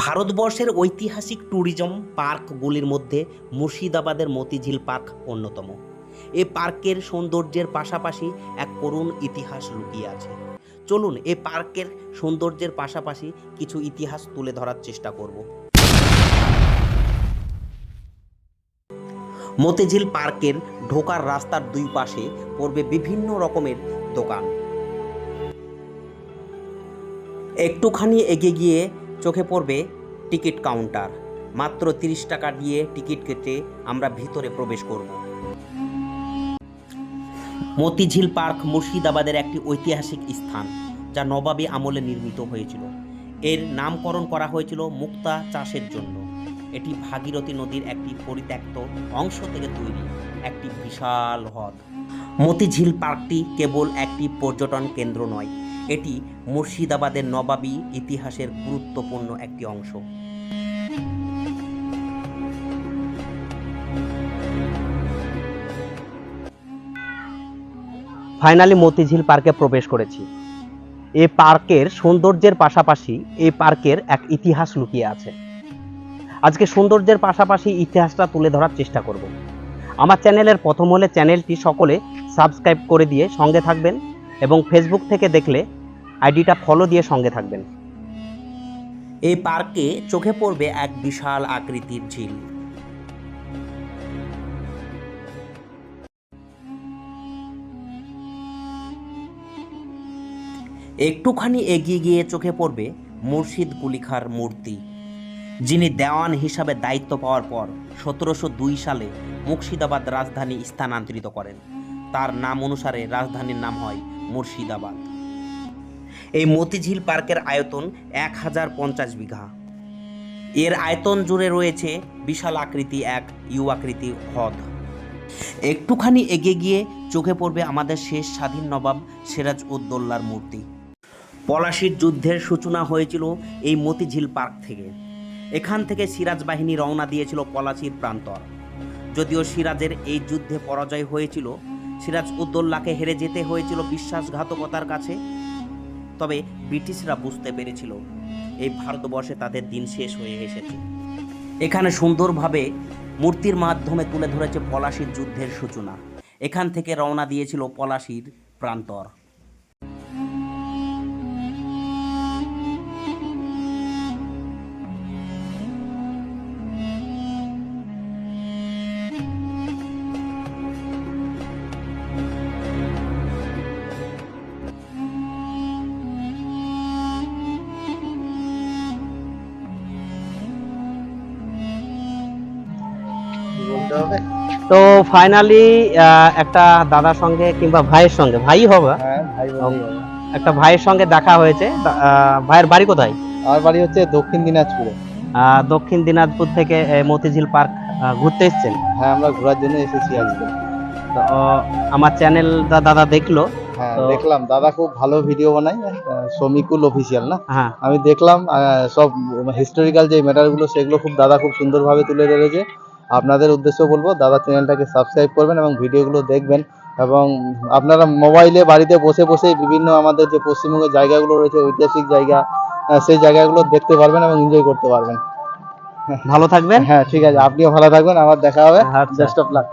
ভারতবর্ষের ঐতিহাসিক ট্যুরিজম পার্কগুলির মধ্যে মুর্শিদাবাদের মতিঝিল পার্ক অন্যতম। এ পার্কের সৌন্দর্যের পাশাপাশি এক করুণ ইতিহাস লুকিয়ে আছে। চলুন এই পার্কের সৌন্দর্যের পাশাপাশি কিছু ইতিহাস তুলে ধরার চেষ্টা করব। মতিঝিল পার্কের ঢোকার রাস্তার দুই পাশে পড়বে বিভিন্ন রকমের দোকান। একটুখানি এগিয়ে গিয়ে চোখে পড়বে টিকিট কাউন্টার। মাত্র তিরিশ টাকা দিয়ে টিকিট কেটে আমরা ভিতরে প্রবেশ করব। মতিঝিল পার্ক মুর্শিদাবাদের একটি ঐতিহাসিক স্থান, যা নবাবী আমলে নির্মিত হয়েছিল। এর নামকরণ করা হয়েছিল মুক্তা চাষের জন্য। এটি ভাগীরথী নদীর একটি পরিত্যক্ত অংশ থেকে তৈরি একটি বিশাল হ্রদ। মতিঝিল পার্কটি কেবল একটি পর্যটন কেন্দ্র নয় এটি মুর্শিদাবাদের নবাবী ইতিহাসের গুরুত্বপূর্ণ একটি অংশ। ফাইনালি মতিঝিল পার্কে প্রবেশ করেছি। এই পার্কের সৌন্দর্যের পাশাপাশি এই পার্কের এক ইতিহাস লুকিয়ে আছে। আজকে সৌন্দর্যের পাশাপাশি ইতিহাসটা তুলে ধরার চেষ্টা করব। আমার চ্যানেলের প্রথম হলে চ্যানেলটি সকলে সাবস্ক্রাইব করে দিয়ে সঙ্গে থাকবেন এবং ফেসবুক থেকে দেখলে আইডিটা ফলো দিয়ে সঙ্গে থাকবেন। এই পার্কে চোখে পড়বে এক বিশাল আকৃতির ঝিল। একটুখানি এগিয়ে গিয়ে চোখে পড়বে মুর্শিদ কুলিখার মূর্তি, যিনি দেওয়ান হিসাবে দায়িত্ব পাওয়ার পর সতেরোশো দুই সালে মুর্শিদাবাদ রাজধানী স্থানান্তরিত করেন। তার নাম অনুসারে রাজধানীর নাম হয় মুর্শিদাবাদ। এই মতিঝিল পার্কের আয়তন এক হাজার পঞ্চাশ বিঘা। এর আয়তন জুড়ে রয়েছে বিশাল আকৃতি এক ইউ আকৃতি হ্রদ। একটুখানি এগিয়ে গিয়ে চোখে পড়বে আমাদের শেষ স্বাধীন নবাব সিরাজ উদ্দৌলার মূর্তি। পলাশির যুদ্ধের সূচনা হয়েছিল এই মতিঝিল পার্ক থেকে। এখান থেকে সিরাজ বাহিনী রওনা দিয়েছিল পলাশির প্রান্তর। যদিও সিরাজের এই যুদ্ধে পরাজয় হয়েছিল, সিরাজ উদ্দৌলাকে হেরে যেতে হয়েছিল বিশ্বাসঘাতকতার কাছে। তবে ব্রিটিশরা বুঝতে পেরেছিল, এই ভারতবর্ষে তাদের দিন শেষ হয়ে এসেছে। এখানে সুন্দরভাবে মূর্তির মাধ্যমে তুলে ধরেছে পলাশির যুদ্ধের সূচনা। এখান থেকে রওনা দিয়েছিল পলাশির প্রান্তর। বলতে হবে। তো ফাইনালি একটা দাদার সঙ্গে কিংবা ভাইয়ের সঙ্গে ভাই হবে। হ্যাঁ। একটা ভাইয়ের সঙ্গে দেখা হয়েছে। ভাইয়ের বাড়ি কোথায়? আমার বাড়ি হচ্ছে দক্ষিণ দিনাজপুরে। দক্ষিণ দিনাজপুর থেকে মতিঝিল পার্ক ঘুরতে এসেছেন? হ্যাঁ আমরা ঘোরার জন্য এসেছি আজকে। তো আমার চ্যানেলটা দাদা দেখল। হ্যাঁ দেখলাম। দাদা খুব ভালো ভিডিও বানায় আহ, শমিকুল অফিসিয়াল না? হ্যাঁ। আমি দেখলাম সব হিস্টোরিক্যাল যে ম্যাটারগুলো সেগুলো খুব দাদা খুব সুন্দরভাবে তুলে ধরেছে। আপনাদের উদ্দেশ্য বলব দাদা চ্যানেলটাকে সাবস্ক্রাইব করবেন এবং ভিডিওগুলো দেখবেন এবং আপনারা মোবাইলে বাড়িতে বসে বসে বিভিন্ন আমাদের যে পশ্চিমবঙ্গের জায়গাগুলো রয়েছে ঐতিহাসিক জায়গা সেই জায়গাগুলো দেখতে পারবেন এবং এনজয় করতে পারবেন। ভালো থাকবেন। হ্যাঁ ঠিক আছে। আপনিও ভালো থাকবেন। আবার দেখা হবে। Best of luck